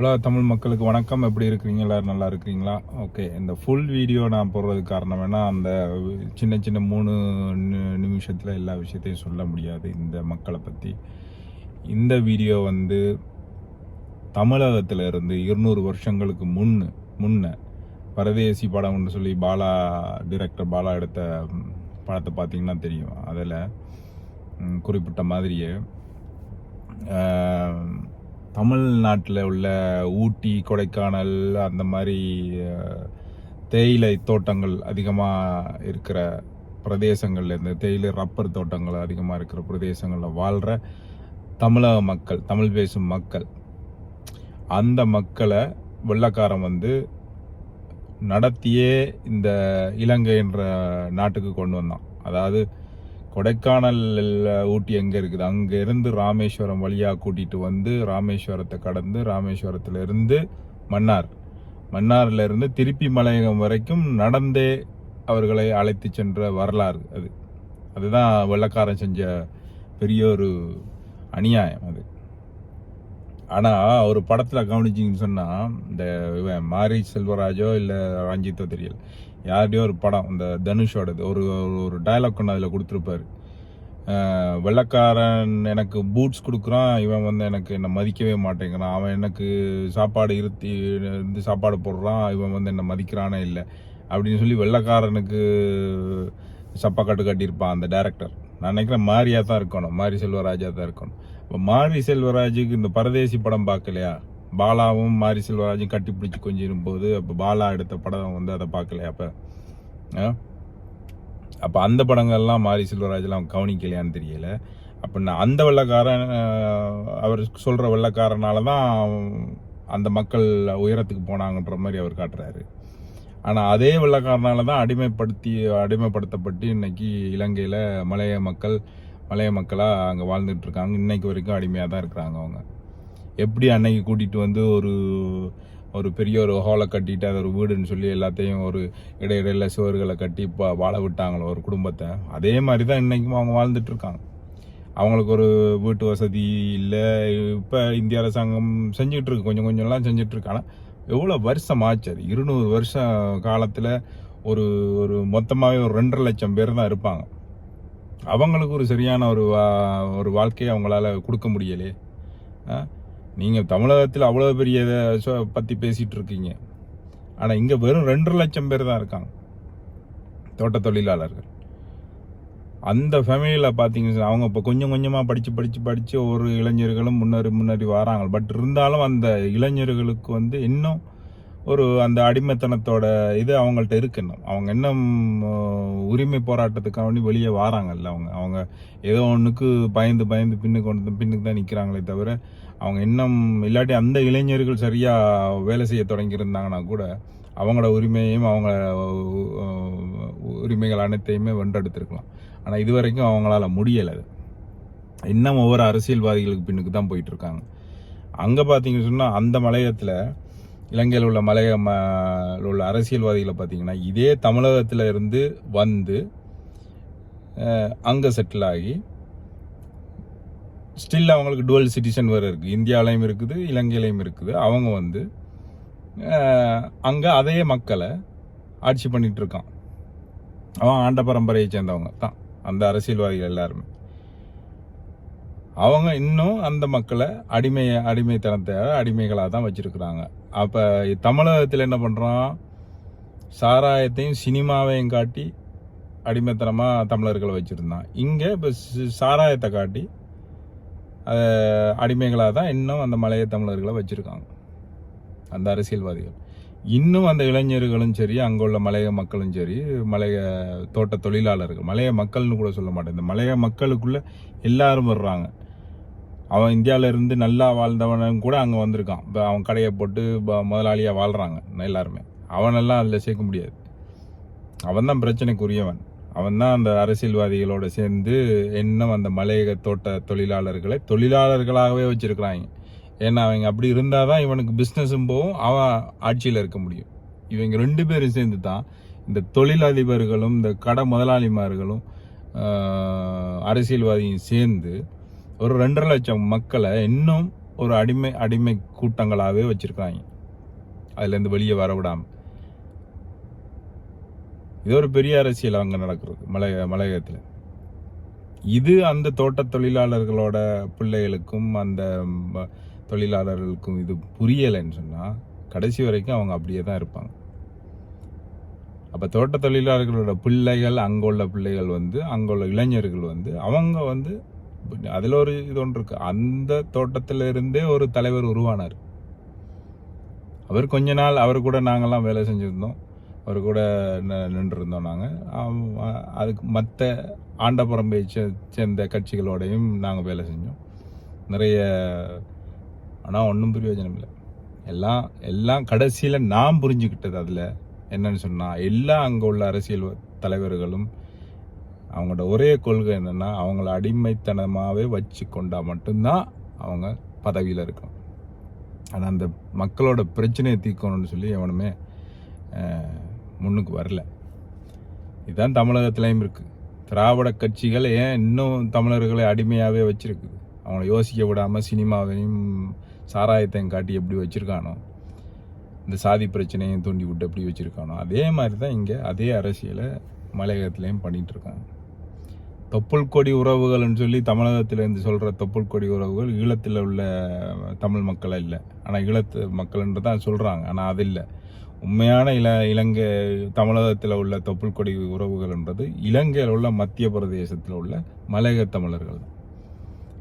உலக தமிழ் மக்களுக்கு வணக்கம். எப்படி இருக்கிறீங்க? எல்லோரும் நல்லா இருக்கிறீங்களா? ஓகே இந்த ஃபுல் வீடியோ நான் போடுறதுக்கு காரணம் வேணால் அந்த சின்ன சின்ன மூணு நி- நிமிஷத்தில் எல்லா விஷயத்தையும் சொல்ல முடியாது இந்த மக்களை பற்றி இந்த வீடியோ வந்து தமிழகத்தில் இருந்து இருநூறு வருஷங்களுக்கு முன்னு முன்ன பரதேசி படம்னு சொல்லி பாலா டிரெக்டர் பாலா எடுத்த படத்தை பார்த்தீங்கன்னா தெரியும். அதில் குறிப்பிட்ட மாதிரியே தமிழ்நாட்டில் உள்ள ஊட்டி கொடைக்கானல் அந்த மாதிரி தேயிலை தோட்டங்கள் அதிகமாக இருக்கிற பிரதேசங்கள்ல இந்த தேயிலை ரப்பர் தோட்டங்கள் அதிகமாக இருக்கிற பிரதேசங்களில் வாழ்கிற தமிழக மக்கள் தமிழ் பேசும் மக்கள். அந்த மக்களை வெள்ளக்காரன் வந்து நடத்தியே இந்த இலங்கை என்ற நாட்டுக்கு கொண்டு வந்தான். அதாவது கொடைக்கானல் ஊட்டி எங்கே இருக்குது? அங்கேருந்து ராமேஸ்வரம் வழியாக கூட்டிகிட்டு வந்து ராமேஸ்வரத்தை கடந்து ராமேஸ்வரத்துல இருந்து மன்னார். மன்னார்லேருந்து திருப்பி மலையகம் வரைக்கும் நடந்தே அவர்களை அழைத்து சென்ற வரலாறு அது. அதுதான் வெள்ளக்காரன் செஞ்ச பெரிய ஒரு அநியாயம் அது. ஆனால் ஒரு படத்தில் கவனிச்சிங்கன்னு சொன்னால் இந்த இவன் மாரி செல்வராஜோ இல்லை ரஞ்சித்தோ தெரியல. யார்டையோ ஒரு படம் இந்த தனுஷோடது ஒரு ஒரு- டைலாக் டயலாக் ஒன்று அதில் கொடுத்துருப்பாரு. வெள்ளக்காரன் வெள்ளைக்காரன் எனக்கு பூட்ஸ் கொடுக்குறான் இவன் வந்து எனக்கு என்னை மதிக்கவே மாட்டேங்கிறான். அவன் எனக்கு சாப்பாடு இருத்தி இருந்து சாப்பாடு போடுறான் இவன் வந்து என்னை மதிக்கிறானே இல்லை. அப்படின்னு சொல்லி வெள்ளைக்காரனுக்கு சப்பாக்காட்டு கட்டியிருப்பான் அந்த டேரக்டர் நான் நினைக்கிறேன் மாரியா தான் இருக்கணும். மாரி செல்வராஜா தான் இருக்கணும். இப்போ மாரி செல்வராஜுக்கு இந்த பரதேசி படம் பார்க்கலையா? பாலாவும் மாரி செல்வராஜும் கட்டி பிடிச்சி கொஞ்சிரும் போது அப்போ பாலா எடுத்த படம் வந்து அதை பார்க்கலையா அப்போ? அப்போ அந்த படங்கள்லாம் மாரி செல்வராஜெலாம் கவனிக்கலையான்னு தெரியல. அப்படின்னா அந்த வெள்ளக்காரன் அவர் சொல்கிற வெள்ளக்காரனால தான் அந்த மக்கள் உயரத்துக்கு போனாங்கன்ற மாதிரி அவர் காட்டுறாரு. ஆனால் அதே வெள்ளக்காரனால தான் அடிமைப்படுத்தி அடிமைப்படுத்தப்பட்டு இன்னைக்கு இலங்கையில் மலைய மக்கள் மலைய மக்களாக அங்கே வாழ்ந்துட்டு இருக்காங்க. இன்னைக்கு வரைக்கும் அடிமையாக தான் இருக்கிறாங்க அவங்க. எப்படி அன்னைக்கு கூட்டிகிட்டு வந்து ஒரு ஒரு பெரிய ஒரு ஹாலை கட்டிட்டு அது ஒரு வீடுன்னு சொல்லி எல்லாத்தையும் ஒரு இடையிடையில சுவர்களை கட்டி இப்போ வாழ விட்டாங்களோ ஒரு குடும்பத்தை அதே மாதிரி தான் இன்னைக்கும் அவங்க வாழ்ந்துட்டு இருக்காங்க. அவங்களுக்கு ஒரு வீட்டு வசதி இல்லை. இப்போ இந்திய அரசாங்கம் செஞ்சுட்ருக்கு கொஞ்சம் கொஞ்சம்லாம் செஞ்சுட்டு ஆனால் எவ்வளோ வருஷம் ஆச்சு அது? இருநூறு வருஷம் காலத்தில் ஒரு ஒரு மொத்தமாகவே ஒரு ரெண்டரை லட்சம் பேர் தான் இருப்பாங்க. அவங்களுக்கு ஒரு சரியான ஒரு வா- ஒரு வாழ்க்கையை அவங்களால கொடுக்க முடியலையே நீங்கள் தமிழகத்தில் அவ்வளோ பெரிய இதை சொ- பத்தி இருக்கீங்க. ஆனால் இங்கே வெறும் ரெண்டரை லட்சம் பேர் தான் இருக்காங்க. தோட்ட தொழிலாளர்கள். அந்த ஃபேமிலியில் பார்த்தீங்கன்னா அவங்க இப்போ கொஞ்சம் கொஞ்சமாக படித்து படித்து படித்து ஒரு இளைஞர்களும் முன்னேறி முன்னேறி வராங்க. பட் இருந்தாலும் அந்த இளைஞர்களுக்கு வந்து இன்னும் ஒரு அந்த அடிமைத்தனத்தோட இது அவங்கள்ட்ட இருக்கணும் இன்னும் அவங்க இன்னும் உரிமை போராட்டத்துக்காக வெளியே வராங்கல்ல அவங்க. அவங்க ஏதோ ஒன்றுக்கு பயந்து பயந்து பின்னுக்கு கொண்டு பின்னுக்கு தான் நிற்கிறாங்களே தவிர அவங்க இன்னும் இல்லாட்டி அந்த இளைஞர்கள் சரியாக வேலை செய்ய தொடங்கியிருந்தாங்கன்னா கூட அவங்களோட உரிமையையும் அவங்க உரிமைகள் அனைத்தையுமே வென்றெடுத்திருக்கலாம். ஆனால் இது வரைக்கும் அவங்களால முடியலை அது. இன்னும் ஒவ்வொரு அரசியல்வாதிகளுக்கு பின்னுக்கு தான் போயிட்டுருக்காங்க. அங்கே பார்த்தீங்கன்னு சொன்னால் அந்த மலையத்தில் இலங்கையில் உள்ள மலைய ம உள்ள அரசியல்வாதிகளை பார்த்தீங்கன்னா இதே தமிழகத்தில் இருந்து வந்து அங்கே செட்டில் ஆகி ஸ்டில் அவங்களுக்கு டுவல் சிட்டிசன் வேறு இருக்குது இந்தியாவிலையும் இருக்குது இலங்கையிலையும் இருக்குது. அவங்க வந்து அங்கே அதே மக்களை ஆட்சி பண்ணிகிட்டு இருக்கான். அவன் ஆண்ட பரம்பரையை சேர்ந்தவங்க தான். அந்த அரசியல்வாதிகள் எல்லாருமே. அவங்க இன்னும் அந்த மக்களை அடிமை அடிமைத்தனத்தை அடிமைகளாக தான் வச்சுருக்குறாங்க. அப்போ தமிழகத்தில் என்ன பண்ணுறான் சாராயத்தையும் சினிமாவையும் காட்டி அடிமைத்தனமாக தமிழர்களை வச்சுருந்தான். இங்கே இப்போ சாராயத்தை காட்டி அடிமைகளாக தான் இன்னும் அந்த மலைய தமிழர்களை வச்சுருக்காங்க. அந்த அரசியல்வாதிகள். இன்னும் அந்த இளைஞர்களும் சரி அங்கே உள்ள மலைய மக்களும் சரி மலைய தோட்ட தொழிலாளர்கள் மலைய மக்கள்னு கூட சொல்ல மாட்டேன். இந்த மலைய மக்களுக்குள்ளே எல்லாரும் வர்றாங்க. அவன் இந்தியாவில இருந்து நல்லா வாழ்ந்தவனும் கூட அங்கே வந்திருக்கான். இப்போ அவன் கடையை போட்டு ப- முதலாளியாக வாழ்கிறாங்க எல்லாருமே. அவனெல்லாம் அதில் சேர்க்க முடியாது. அவன் தான் பிரச்சனைக்குரியவன். அவன் தான் அந்த அரசியல்வாதிகளோடு சேர்ந்து இன்னும் அந்த மலையக தோட்ட தொழிலாளர்களை தொழிலாளர்களாகவே வச்சுருக்கிறாங்க. ஏன்னா அவங்க அப்படி இருந்தால் தான் இவனுக்கு பிஸ்னஸும் போகும் அவன் ஆட்சியில் இருக்க முடியும். இவங்க ரெண்டு பேரும் சேர்ந்து தான் இந்த தொழிலதிபர்களும் இந்த கடை முதலாளிமார்களும் அரசியல்வாதியும் சேர்ந்து ஒரு ரெண்டரை லட்சம் மக்களை இன்னும் ஒரு அடிமை அடிமை கூட்டங்களாகவே வச்சுருக்காங்க அதுலேருந்து வெளியே வர விடாமல் இது ஒரு பெரிய அரசியல் அங்கே நடக்கிறது மலைய மலையகத்தில். இது அந்த தோட்ட தொழிலாளர்களோட பிள்ளைகளுக்கும் அந்த தொழிலாளர்களுக்கும் இது புரியலைன்னு சொன்னால் கடைசி வரைக்கும் அவங்க அப்படியே தான் இருப்பாங்க. அப்போ தோட்ட தொழிலாளர்களோட பிள்ளைகள் அங்கே உள்ள பிள்ளைகள் வந்து அங்கே உள்ள இளைஞர்கள் வந்து அவங்க வந்து அதில் ஒரு இது ஒன்று இருக்கு. அந்த தோட்டத்தில் இருந்தே ஒரு தலைவர் உருவானார். அவர் கொஞ்ச நாள் அவர் கூட நாங்கள்லாம் வேலை செஞ்சுருந்தோம். அவர் கூட நின்றுருந்தோம் நாங்கள் அதுக்கு மற்ற ஆண்டபுரம்பை சே- சேர்ந்த கட்சிகளோடையும் நாங்கள் வேலை செஞ்சோம். நிறைய ஆனால் ஒன்றும் பிரயோஜனம் இல்லை. எல்லாம் எல்லாம் கடைசியில் நான் புரிஞ்சுக்கிட்டது அதில் என்னன்னு சொன்னால் எல்லா அங்கே உள்ள அரசியல் தலைவர்களும் அவங்களோட ஒரே கொள்கை என்னென்னா அவங்கள அடிமைத்தனமாகவே வச்சு கொண்டால் மட்டும்தான் அவங்க பதவியில் இருக்கணும் ஆனால் அந்த மக்களோட பிரச்சனையை தீர்க்கணும்னு சொல்லி எவனுமே முன்னுக்கு வரல. இதுதான் தமிழகத்துலேயும் இருக்குது திராவிட கட்சிகள் ஏன் இன்னும் தமிழர்களை அடிமையாகவே வச்சுருக்கு அவங்கள யோசிக்க விடாமல் சினிமாவையும் சாராயத்தையும் காட்டி எப்படி வச்சுருக்கானோ? இந்த சாதி பிரச்சனையும் தூண்டி விட்டு எப்படி வச்சுருக்கானோ? அதே மாதிரி தான் இங்கே அதே அரசியலை மலையகத்துலேயும் பண்ணிகிட்ருக்காங்க இருக்காங்க. தொப்புள் கொடி உறவுகள்னு சொல்லி தமிழகத்திலேருந்து சொல்கிற தொப்புள் கொடி உறவுகள் ஈழத்தில் உள்ள தமிழ் மக்கள் இல்லை. ஆனால் ஈழத்து மக்கள்ன்ற தான் சொல்கிறாங்க ஆனால் அது இல்லை. உண்மையான இல இலங்கை தமிழகத்தில் உள்ள தொப்புள் கொடி உறவுகள்ன்றது இலங்கையில் உள்ள மத்திய பிரதேசத்தில் உள்ள மலையக தமிழர்கள். தான்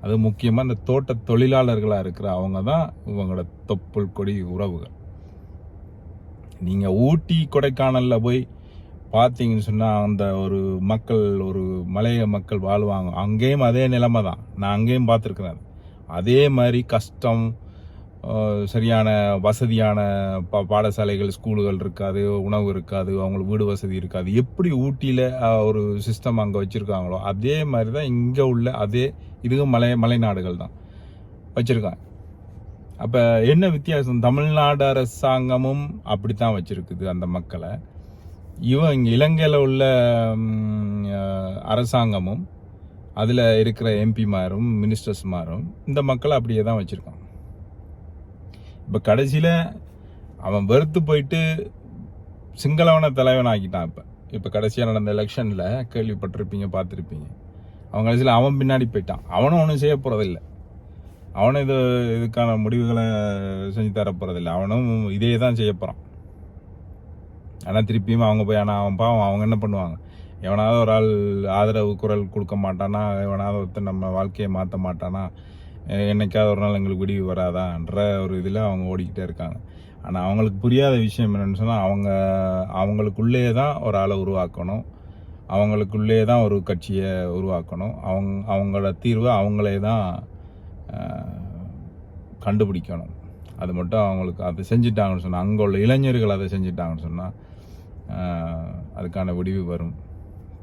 அது முக்கியமாக இந்த தோட்ட தொழிலாளர்களாக இருக்கிற அவங்க தான் இவங்களோட தொப்புள் கொடி உறவுகள். நீங்கள் ஊட்டி கொடைக்கானலில் போய் பார்த்தீங்கன்னு சொன்னால் அந்த ஒரு மக்கள் ஒரு மலைய மக்கள் வாழ்வாங்க. அங்கேயும் அதே நிலைமை தான். நான் அங்கேயும் பார்த்துருக்குறேன் அதே மாதிரி கஷ்டம் சரியான வசதியான பா பாடசாலைகள் ஸ்கூலுகள் இருக்காது உணவு இருக்காது அவங்களுக்கு வீடு வசதி இருக்காது. எப்படி ஊட்டியில் ஒரு சிஸ்டம் அங்கே வச்சுருக்காங்களோ அதே மாதிரி தான் இங்கே உள்ள அதே இதுவும் மலை மலைநாடுகள் தான் வச்சுருக்காங்க. அப்போ என்ன வித்தியாசம்? தமிழ்நாடு அரசாங்கமும் அப்படி தான் வச்சுருக்குது அந்த மக்களை. இவன் இங்கே இலங்கையில் உள்ள அரசாங்கமும் அதில் இருக்கிற எம்பிமாரும் மினிஸ்டர்ஸ்மாரும் இந்த மக்களை அப்படியே தான் வச்சுருக்கான் இப்போ கடைசியில் அவன் வெறுத்து போயிட்டு சிங்களவனை தலைவன் ஆக்கிட்டான் இப்போ. இப்போ கடைசியாக நடந்த எலெக்ஷனில் கேள்விப்பட்டிருப்பீங்க பார்த்துருப்பீங்க. அவன் கடைசியில் அவன் பின்னாடி போயிட்டான். அவனும் ஒன்றும் செய்ய போகிறதில்ல அவனும் இது இதுக்கான முடிவுகளை செஞ்சு தர போகிறதில்ல அவனும் இதே தான் செய்ய போகிறான் ஆனால் திருப்பியும் அவங்க போய் ஆனால் அவன் பாவம் அவங்க என்ன பண்ணுவாங்க? எவனாவது ஒரு ஆள் ஆதரவு குரல் கொடுக்க மாட்டானா? எவனாவது ஒருத்தன் நம்ம வாழ்க்கையை மாற்ற மாட்டானா? என்னைக்காவது ஒரு நாள் எங்களுக்கு விடிவு வராதான்ற ஒரு இதில் அவங்க ஓடிக்கிட்டே இருக்காங்க. ஆனால் அவங்களுக்கு புரியாத விஷயம் என்னென்னு சொன்னால் அவங்க அவங்களுக்குள்ளே தான் ஒரு ஆளை உருவாக்கணும். அவங்களுக்குள்ளே தான் ஒரு கட்சியை உருவாக்கணும். அவங்க அவங்களோட தீர்வை அவங்களே தான் கண்டுபிடிக்கணும். அது மட்டும் அவங்களுக்கு அதை செஞ்சுட்டாங்கன்னு சொன்னால் அங்கே உள்ள இளைஞர்கள் அதை செஞ்சுட்டாங்கன்னு சொன்னால் அதுக்கான விடிவு வரும்.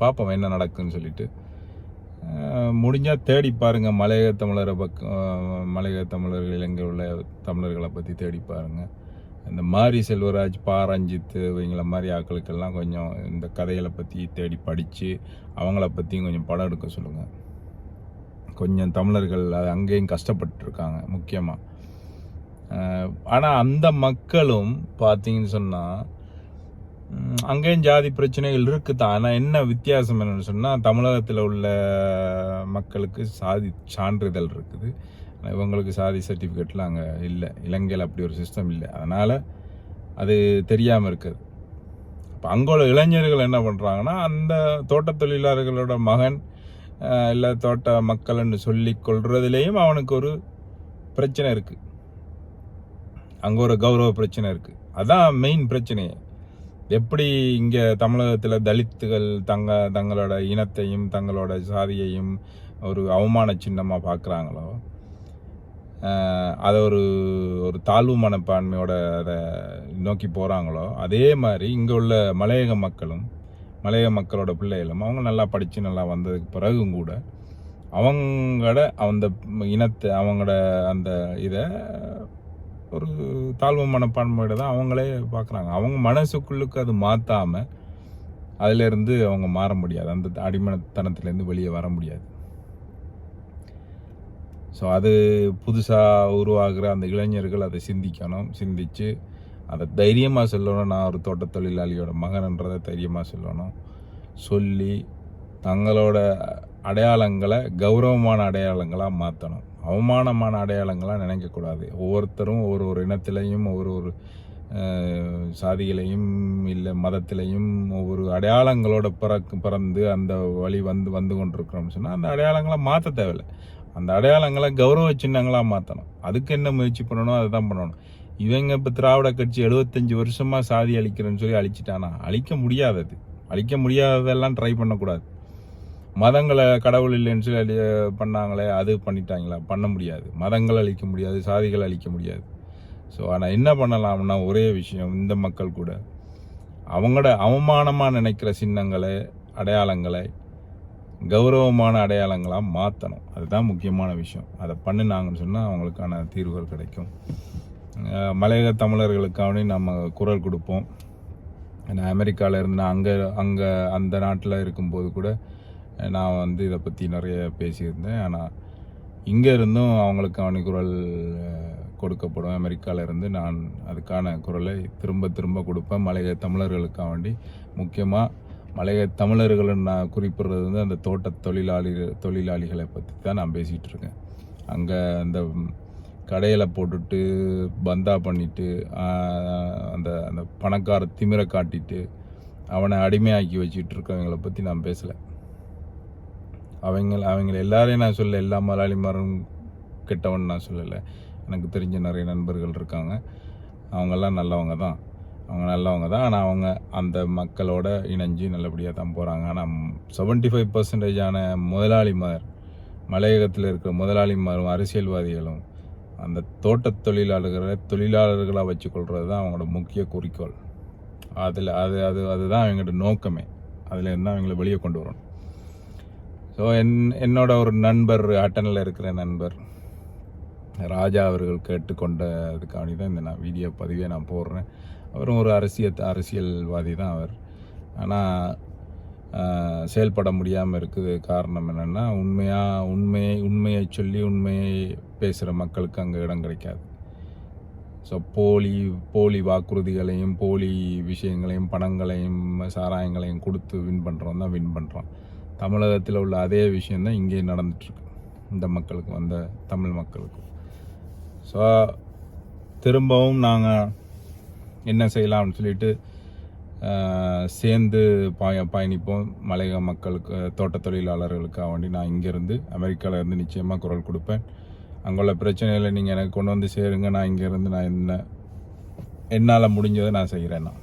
பார்ப்போம் என்ன நடக்குன்னு சொல்லிட்டு. முடிஞ்சால் தேடி பாருங்க. மலையக தமிழரை பக்கம் மலையக தமிழர்கள் இலங்கை உள்ள தமிழர்களை பற்றி தேடி பாருங்க. இந்த மாரி செல்வராஜ் பா ரஞ்சித் இவங்கள மாதிரி ஆட்களுக்கெல்லாம் கொஞ்சம் இந்த கதைகளை பற்றி தேடி படித்து அவங்கள பற்றியும் கொஞ்சம் படம் எடுக்க சொல்லுங்கள் கொஞ்சம் தமிழர்கள் அது அங்கேயும் கஷ்டப்பட்டுருக்காங்க முக்கியமாக ஆனால் அந்த மக்களும் பார்த்தீங்கன்னு சொன்னால் அங்கேயும் ஜாதி பிரச்சனைகள் இருக்குது தான் ஆனால் என்ன வித்தியாசம் என்னென்னு சொன்னால் தமிழகத்தில் உள்ள மக்களுக்கு சாதி சான்றிதழ் இருக்குது. இவங்களுக்கு சாதி சர்டிஃபிகேட்லாம் அங்கே இல்லை. இலங்கையில் அப்படி ஒரு சிஸ்டம் இல்லை. அதனால் அது தெரியாமல் இருக்குது. இப்போ அங்கே உள்ள இளைஞர்கள் என்ன பண்ணுறாங்கன்னா அந்த தோட்ட தொழிலாளர்களோட மகன் இல்லை தோட்ட மக்கள்னு சொல்லி கொள்றதுலேயும் அவனுக்கு ஒரு பிரச்சனை இருக்குது அங்கே ஒரு கௌரவ பிரச்சனை இருக்குது அதான் மெயின் பிரச்சனையே. எப்படி இங்கே தமிழகத்தில் தலித்துகள் தங்க தங்களோட இனத்தையும் தங்களோட சாதியையும் ஒரு அவமான சின்னமாக பார்க்குறாங்களோ அதை ஒரு ஒரு தாழ்வு மனப்பான்மையோட அதை நோக்கி போகிறாங்களோ அதே மாதிரி இங்கே உள்ள மலையக மக்களும் மலையக மக்களோட பிள்ளைகளும் அவங்க நல்லா படித்து நல்லா வந்ததுக்கு பிறகும் கூட அவங்களோட அந்த இனத்தை அவங்களோட அந்த இதை ஒரு தாழ்வு மனப்பான்மையோட தான் அவங்களே பார்க்குறாங்க. அவங்க மனசுக்குள்ளுக்கு அது மாற்றாமல் அதிலேருந்து அவங்க மாற முடியாது. அந்த அடிமனத்தனத்துலேருந்து வெளியே வர முடியாது. ஸோ அது புதுசாக உருவாகிற அந்த இளைஞர்கள் அதை சிந்திக்கணும். சிந்தித்து அதை தைரியமாக சொல்லணும். நான் ஒரு தோட்ட தொழிலாளியோட மகன்ன்றதை தைரியமாக சொல்லணும். சொல்லி தங்களோட அடையாளங்களை கௌரவமான அடையாளங்களாக மாற்றணும். அவமானமான அடையாளங்களாக நினைக்கக்கூடாது. ஒவ்வொருத்தரும் ஒரு ஒரு இனத்திலையும் ஒவ்வொரு ஒரு சாதிகளையும் சாதியிலையும் இல்லை மதத்திலையும் ஒவ்வொரு அடையாளங்களோட பிறக்கு பிறந்து அந்த வழி வந்து வந்து கொண்டிருக்கிறோம்னு சொன்னால் அந்த அடையாளங்களை மாற்ற தேவையில்லை. அந்த அடையாளங்களை கௌரவ சின்னங்களாக மாற்றணும் அதுக்கு என்ன முயற்சி பண்ணணும்? அதை தான் பண்ணணும். இவங்க இப்போ திராவிட கட்சி எழுபத்தஞ்சு வருஷமாக சாதி அழிக்கிறேன்னு சொல்லி அழிச்சிட்டானா? அழிக்க முடியாதது அழிக்க முடியாததெல்லாம் ட்ரை பண்ணக்கூடாது. மதங்களை கடவுள் இல்லைன்னு சொல்லி பண்ணாங்களே அது பண்ணிட்டாங்களா? பண்ண முடியாது. மதங்கள் அழிக்க முடியாது சாதிகள் அழிக்க முடியாது. ஸோ ஆனால் என்ன பண்ணலாம்னா ஒரே விஷயம் இந்த மக்கள் கூட. அவங்களோட அவமானமாக நினைக்கிற சின்னங்களை அடையாளங்களை கௌரவமான அடையாளங்களாக மாற்றணும் அதுதான் முக்கியமான விஷயம். அதை பண்ணினாங்கன்னு சொன்னால் அவங்களுக்கான தீர்வுகள் கிடைக்கும். மலையக தமிழர்களுக்காக நம்ம குரல் கொடுப்போம். ஏன்னா அமெரிக்காவில் இருந்து அங்கே அங்கே அந்த நாட்டில் இருக்கும்போது கூட நான் வந்து இதை பற்றி நிறைய பேசியிருந்தேன். ஆனால் இங்கே இருந்தும் அவங்களுக்கு குரல் கொடுக்கப்படும். அமெரிக்காவிலேருந்து நான் அதுக்கான குரலை திரும்ப திரும்ப கொடுப்பேன். மலைய தமிழர்களுக்காக வேண்டி. முக்கியமாக மலைய தமிழர்கள் நான் குறிப்பிடுறது வந்து அந்த தோட்ட தொழிலாளி தொழிலாளிகளை பற்றி தான் நான் பேசிகிட்டு இருக்கேன். அங்கே அந்த கடையில் போட்டுட்டு பந்தா பண்ணிட்டு அந்த அந்த பணக்கார திமிரை காட்டிட்டு அவனை அடிமையாக்கி வச்சுட்டு இருக்கவங்களை பற்றி நான் பேசலை. அவங்க அவங்க எல்லாரையும் நான் சொல்ல எல்லா மலையாளிமாரும் கெட்டவன் நான் சொல்லலை. எனக்கு தெரிஞ்ச நிறைய நண்பர்கள் இருக்காங்க. அவங்கெல்லாம் நல்லவங்க தான். அவங்க நல்லவங்க தான். ஆனால் அவங்க அந்த மக்களோட இணைஞ்சு நல்லபடியாக தான் போகிறாங்க ஆனால் செவன்ட்டி ஃபைவ் பர்சன்டேஜான முதலாளிமார் மலையகத்தில் இருக்கிற முதலாளிமாரும் அரசியல்வாதிகளும் அந்த தோட்ட தொழிலாளர்களை தொழிலாளர்களாக வச்சுக்கொள்கிறது தான் அவங்களோட முக்கிய குறிக்கோள். அதில் அது அது அதுதான் அவங்களோட நோக்கமே. அதில் இருந்தால் அவங்கள வெளியே கொண்டு வரணும். ஸோ என் என்னோட ஒரு நண்பர் அட்டனில் இருக்கிற நண்பர் ராஜா அவர்கள் கேட்டுக்கொண்ட தான் இந்த நான் வீடியோ பதிவே நான் போடுறேன். அவரும் ஒரு அரசியல் அரசியல்வாதி தான் அவர். ஆனால் செயல்பட முடியாமல் இருக்குது. காரணம் என்னென்னா உண்மையாக உண்மையை உண்மையை சொல்லி உண்மையை பேசுகிற மக்களுக்கு அங்கே இடம் கிடைக்காது. ஸோ போலி போலி வாக்குறுதிகளையும் போலி விஷயங்களையும் பணங்களையும் சாராயங்களையும் கொடுத்து வின் பண்ணுறோம் தான் வின் பண்ணுறோம் தமிழகத்தில் உள்ள அதே விஷயந்தான் இங்கே நடந்துட்டுருக்கு. இந்த மக்களுக்கு வந்த தமிழ் மக்களுக்கு. ஸோ திரும்பவும் நாங்கள் என்ன செய்யலாம்னு சொல்லிட்டு சேர்ந்து பாய பயணிப்போம். மலையக மக்களுக்கு தோட்ட தொழிலாளர்களுக்காக வேண்டி நான் இங்கேருந்து அமெரிக்காவிலேருந்து நிச்சயமாக குரல் கொடுப்பேன். அங்குள்ள பிரச்சனைகளை நீங்கள் எனக்கு கொண்டு வந்து சேருங்க. நான் இங்கேருந்து நான் என்ன என்னால் முடிஞ்சதை நான் செய்கிறேன் நான்.